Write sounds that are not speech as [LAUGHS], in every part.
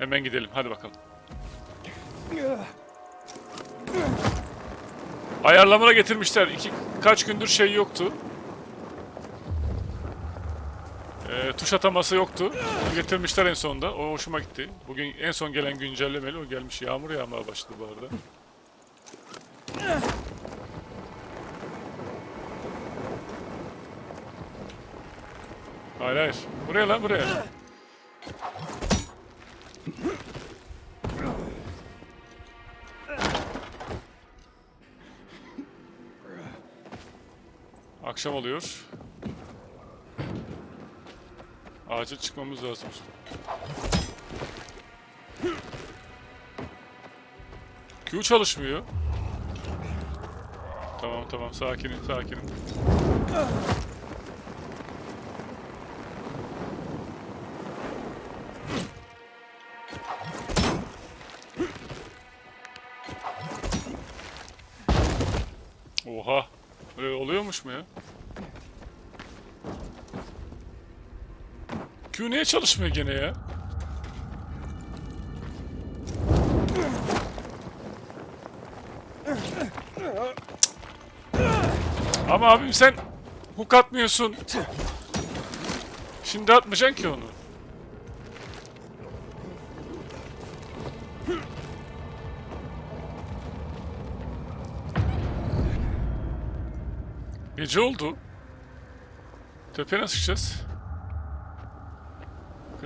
Hemen gidelim. Hadi bakalım. Ayarlamana getirmişler. İki, kaç gündür şey yoktu. Ee, tuş ataması yoktu. Getirmişler en sonunda. O hoşuma gitti. Bugün en son gelen güncellemeli o gelmiş. Yağmur yağmaya başladı bu arada. Hayır hayır. Buraya lan buraya. Akşam oluyor. Acil çıkmamız lazım. Q çalışmıyor. Tamam tamam sakinim sakinim. Oha. Böyle oluyormuş mu ya? Niye çalışmıyor gene ya? Ama abim sen hook atmıyorsun. Şimdi atmayacaksın ki onu. Gece oldu. Tepeye nasıl çıkacağız?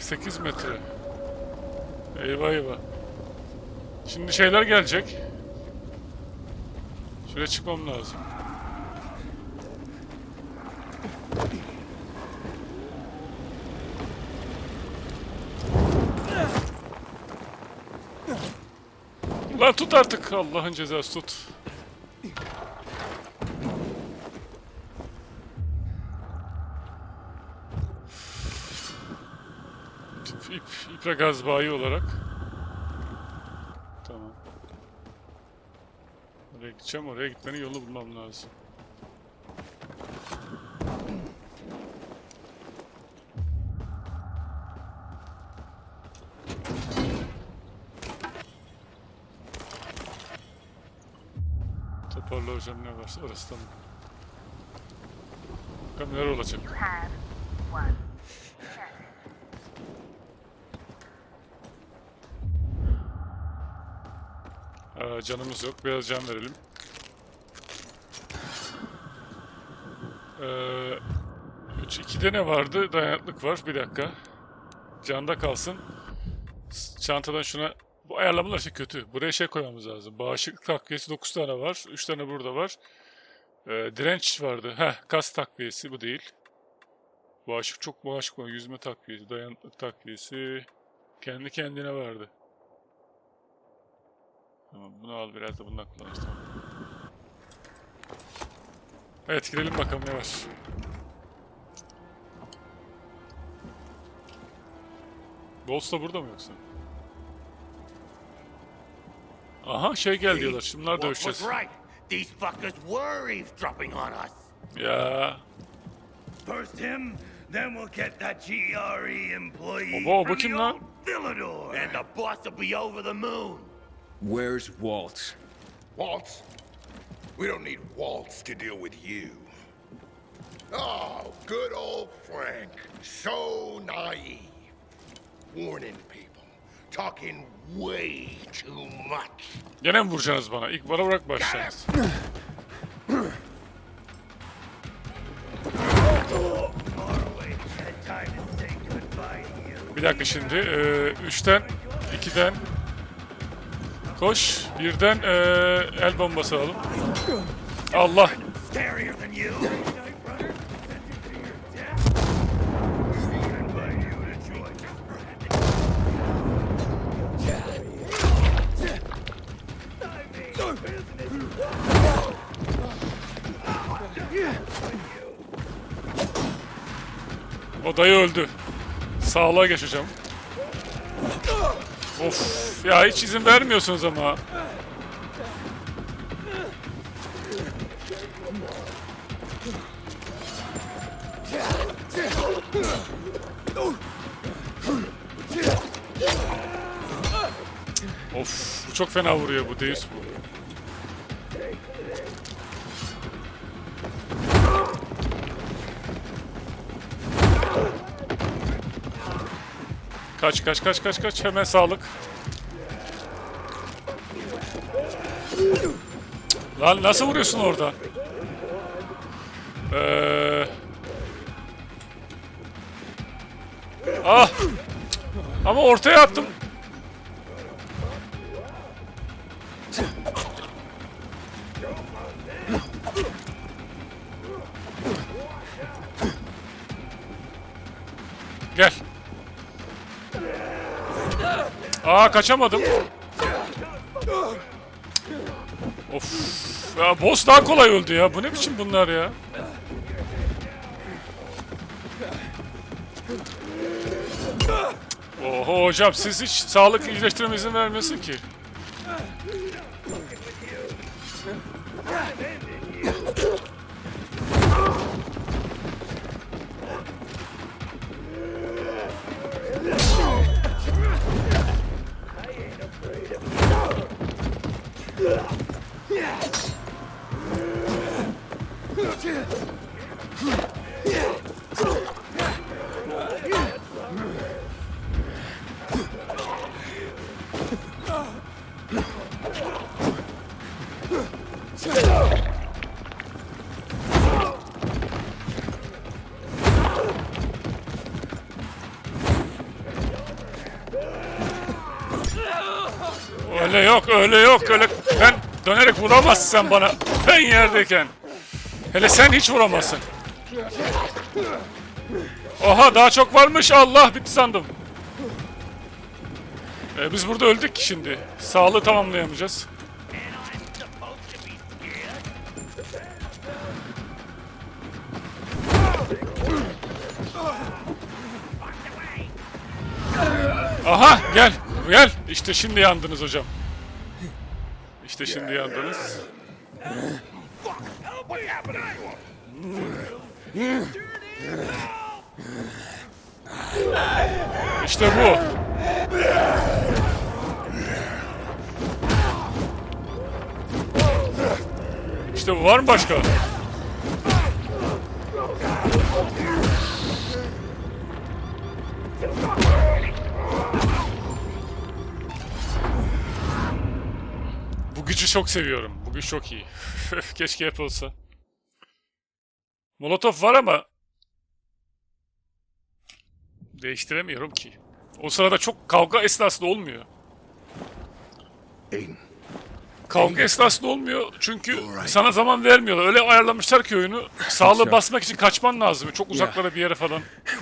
48 metre. Eyvah eyvah. Şimdi şeyler gelecek. Şuraya çıkmam lazım. Lan tut artık Allah'ın cezası tut. İple gaz bayi olarak. Tamam. Oraya gideceğim, oraya gitmenin yolunu bulmam lazım. Toparla hocam ne varsa orası tamam. Bakalım neler olacak. Canımız yok. Biraz can verelim. Ee, 3 2'de ne vardı? Dayanıklık var. Bir dakika. Canda kalsın. Çantadan şuna bu ayarlamalar işte kötü. Buraya şey koymamız lazım. Bağışıklık takviyesi 9 tane var. 3 tane burada var. Ee, direnç vardı. Heh, kas takviyesi bu değil. Bağışık çok bağışık var. Yüzme takviyesi, dayanıklık takviyesi. Kendi kendine vardı. Tamam bunu al biraz da bundan kullanırız tamam. Evet gidelim bakalım ne var. Ghost da burada mı yoksa? Aha şey gel diyorlar. Şunlar dövüşeceğiz. right? These fuckers were eavesdropping on us. Ya First him, then we'll get that GRE employee Baba, o from the old Villador. And the boss will be over the moon. Where's Waltz? Waltz? We don't need Waltz to deal with you. Oh, good old Frank. So naive. Warning people. Talking way too much. gene mi vuracaksınız bana? İlk bana bırak başlayınız. Bir dakika şimdi. Ee, üçten, ikiden. Koş. Birden ee, el bombası alalım. Allah. O dayı öldü. Sağlığa geçeceğim. Of ya hiç izin vermiyorsunuz ama. Of bu çok fena vuruyor bu Deus bu. Kaç kaç kaç kaç kaç hemen sağlık. Lan nasıl vuruyorsun orada? Ee... Ah! Ama ortaya attım. Aa kaçamadım. Of. Ya boss daha kolay öldü ya. Bu ne biçim bunlar ya? Oho hocam siz hiç sağlık iyileştirme izin vermiyorsun ki. Öyle yok, öyle yok, öyle... Ben dönerek vuramazsın bana. Ben yerdeyken. Hele sen hiç vuramazsın. Oha daha çok varmış. Allah bitti sandım. E, biz burada öldük ki şimdi. Sağlığı tamamlayamayacağız. Aha gel gel. İşte şimdi yandınız hocam. İşte şimdi yandınız. İşte bu. İşte bu var mı başka? Gücü çok seviyorum. Bu güç çok iyi. [LAUGHS] Keşke yapılsa. Molotov var ama değiştiremiyorum ki. O sırada çok kavga esnasında olmuyor. Aiden, Kavga esnasında olmuyor çünkü sana zaman vermiyorlar. Öyle ayarlamışlar ki oyunu. Sağlığı basmak için kaçman lazım. Çok uzaklara bir yere falan. [LAUGHS]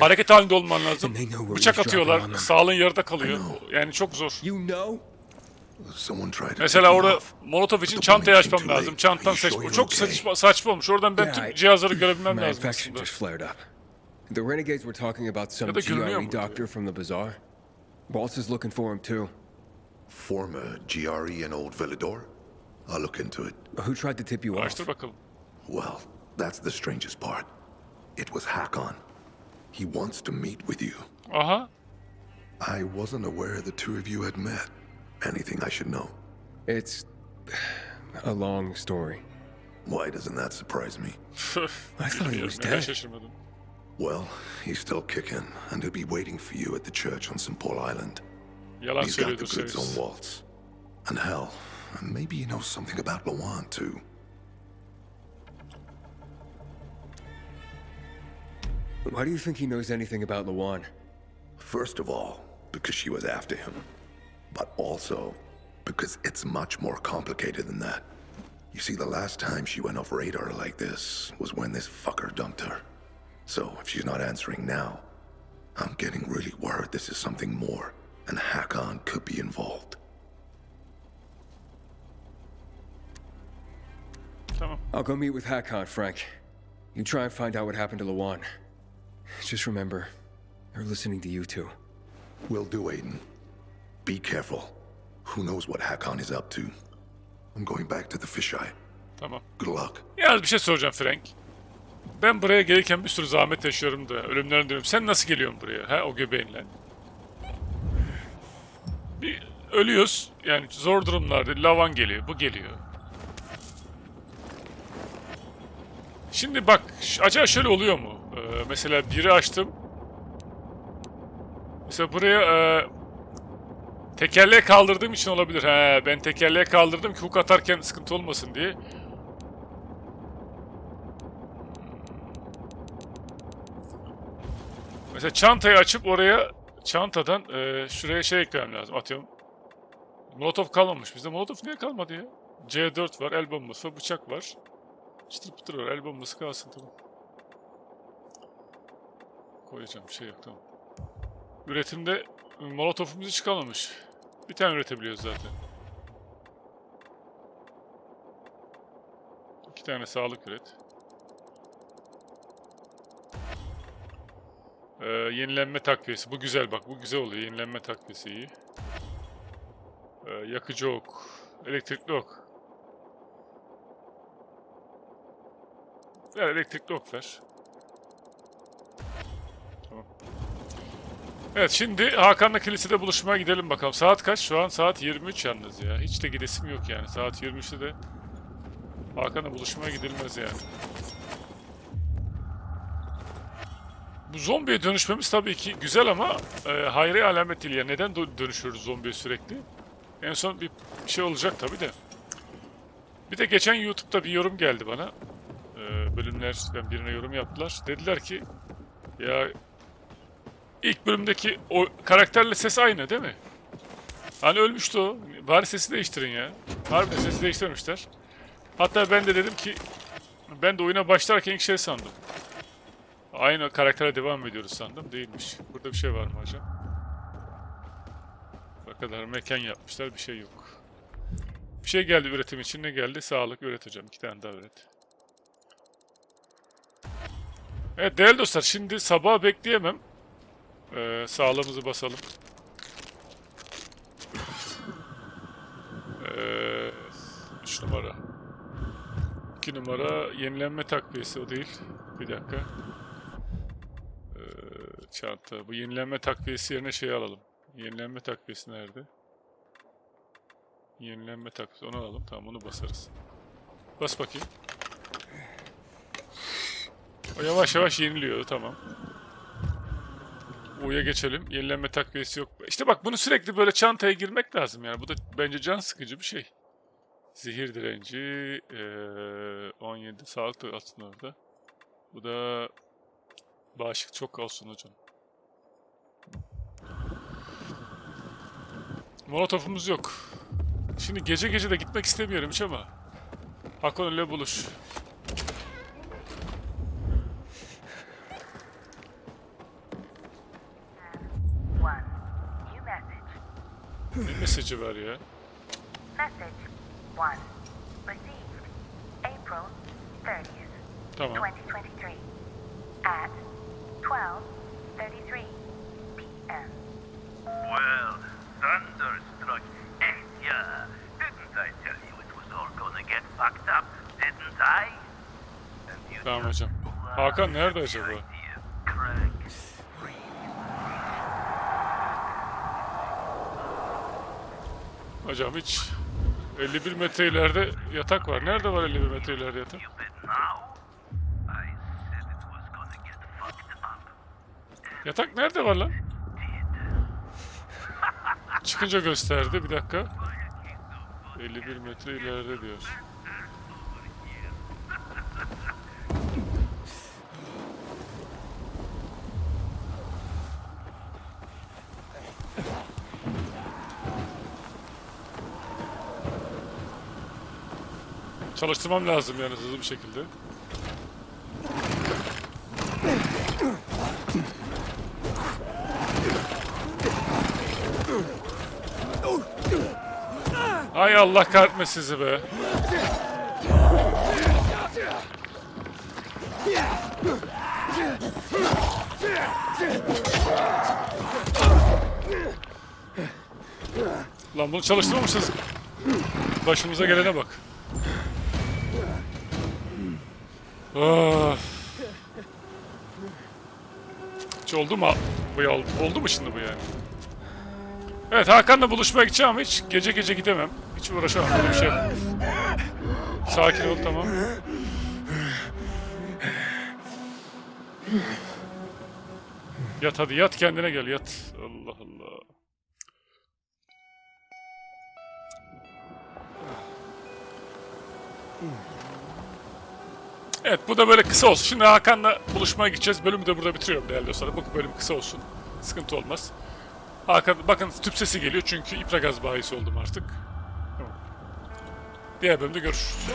Hareket halinde olman lazım. Bıçak atıyorlar. Sağlığın yarıda kalıyor. Yani çok zor. Mesela take me orada. Molotov için the çantayı açmam lazım. late. Çantan seç. Bu çok saçma, saçma olmuş. Oradan ben tüm cihazları görebilmem lazım aslında. just flared up. The renegades were talking about some Ya da gülmüyor GRE mu? doctor from the bazaar. Waltz is looking for him too. Former GRE in Old Villador? I'll look into it. Who tried to tip you off? Well, that's the strangest part. It was Hakon. He wants to meet with you. Uh-huh. I wasn't aware the two of you had met. Anything I should know? It's a long story. Why doesn't that surprise me? [LAUGHS] I thought he was dead. Well, he's still kicking, and he'll be waiting for you at the church on St. Paul Island. He's got the goods on şerefsiz. Waltz. And hell, maybe he knows something about Lawan, too. Why do you think he knows anything about Lawan? First of all, because she was after him. But also, because it's much more complicated than that. You see, the last time she went off radar like this was when this fucker dumped her. So, if she's not answering now, I'm getting really worried this is something more, and Hakon could be involved. Tamam. I'll go meet with Hakon, Frank. You try and find out what happened to Lawan. Just remember, they're listening to you two. Will do, Aiden. Be careful. Who knows what Hakon is up to? I'm going back to the fisheye. Tamam. Good luck. Yalnız bir şey soracağım Frank. Ben buraya gelirken bir sürü zahmet yaşıyorum da ölümlerini diyorum. Sen nasıl geliyorsun buraya? Ha o göbeğinle. Bir ölüyoruz. Yani zor durumlarda lavan geliyor, bu geliyor. Şimdi bak, acaba şöyle oluyor mu? Ee, mesela biri açtım. Mesela buraya e, tekerleğe kaldırdığım için olabilir. He, ben tekerleğe kaldırdım ki hook atarken sıkıntı olmasın diye. Mesela çantayı açıp oraya çantadan e, şuraya şey eklemem lazım. Atıyorum. Molotov kalmamış. Bizde Molotov niye kalmadı ya? C4 var, el bombası var, bıçak var. Çıtır pıtır var, el bombası kalsın tamam. Koyacağım bir şey yok tamam. Üretimde Molotov'umuz hiç kalmamış. Bir tane üretebiliyoruz zaten. İki tane sağlık üret. Ee, yenilenme takviyesi. Bu güzel bak. Bu güzel oluyor. Yenilenme takviyesi iyi. Ee, yakıcı ok. Elektrikli ok. Ver elektrikli ok ver. Evet şimdi Hakan'la kilisede buluşmaya gidelim bakalım. Saat kaç? Şu an saat 23 yalnız ya. Hiç de gidesim yok yani. Saat 23'te de Hakan'la buluşmaya gidilmez yani. Bu zombiye dönüşmemiz tabii ki güzel ama e, hayri alamet değil ya. Neden dö- dönüşüyoruz zombiye sürekli? En son bir şey olacak tabii de. Bir de geçen YouTube'da bir yorum geldi bana. E, bölümler, ben birine yorum yaptılar. Dediler ki ya ilk bölümdeki o karakterle ses aynı değil mi? Hani ölmüştü o. Bari sesi değiştirin ya. Harbiden sesi değiştirmişler. Hatta ben de dedim ki ben de oyuna başlarken ilk şey sandım. Aynı karaktere devam ediyoruz sandım. Değilmiş. Burada bir şey var mı hocam? O kadar mekan yapmışlar bir şey yok. Bir şey geldi üretim için. Ne geldi? Sağlık üret hocam. İki tane daha üret. Evet değerli dostlar şimdi sabah bekleyemem. Ee, sağlığımızı basalım. Ee, üç numara. 2 numara yenilenme takviyesi o değil. Bir dakika. Ee, çanta. Bu yenilenme takviyesi yerine şey alalım. Yenilenme takviyesi nerede? Yenilenme takviyesi. Onu alalım. Tamam onu basarız. Bas bakayım. O yavaş yavaş yeniliyor. Tamam. U'ya geçelim. Yenilenme takviyesi yok. İşte bak bunu sürekli böyle çantaya girmek lazım yani. Bu da bence can sıkıcı bir şey. Zehir direnci eee 17 sağlık da aslında orada. Bu da bağışık çok olsun hocam. Molotofumuz yok. Şimdi gece gece de gitmek istemiyorum hiç ama. Hakon ile buluş. Ne mesajı var ya? Message one. Received April 30th, Tamam. 2023 at 12:33 p.m. Well, thunderstruck, ain't ya? Didn't I tell you it was all gonna get fucked up, didn't I? And you Tamam just hocam. Hakan nerede acaba? Hocam hiç 51 metre ileride yatak var. Nerede var 51 metre ileride yatak? Yatak nerede var lan? Çıkınca gösterdi. Bir dakika. 51 metre ileride diyor. Çalıştırmam lazım yani hızlı bir şekilde. Ay Allah kahretmesin sizi be. Lan bunu çalıştırmamışsınız. Başımıza gelene bak. Of. Hiç oldu mu? Bu ya oldu, mu şimdi bu yani? Evet Hakan'la buluşmaya gideceğim ama hiç gece gece gidemem. Hiç uğraşamam böyle bir şey. Sakin ol tamam. Yat hadi yat kendine gel yat. Allah Allah. Evet bu da böyle kısa olsun. Şimdi Hakan'la buluşmaya gideceğiz. Bölümü de burada bitiriyorum değerli dostlar. Bu bölüm kısa olsun. Sıkıntı olmaz. Hakan bakın tüp sesi geliyor çünkü ipragaz bahisi oldum artık. Tamam. Diğer bölümde görüşürüz.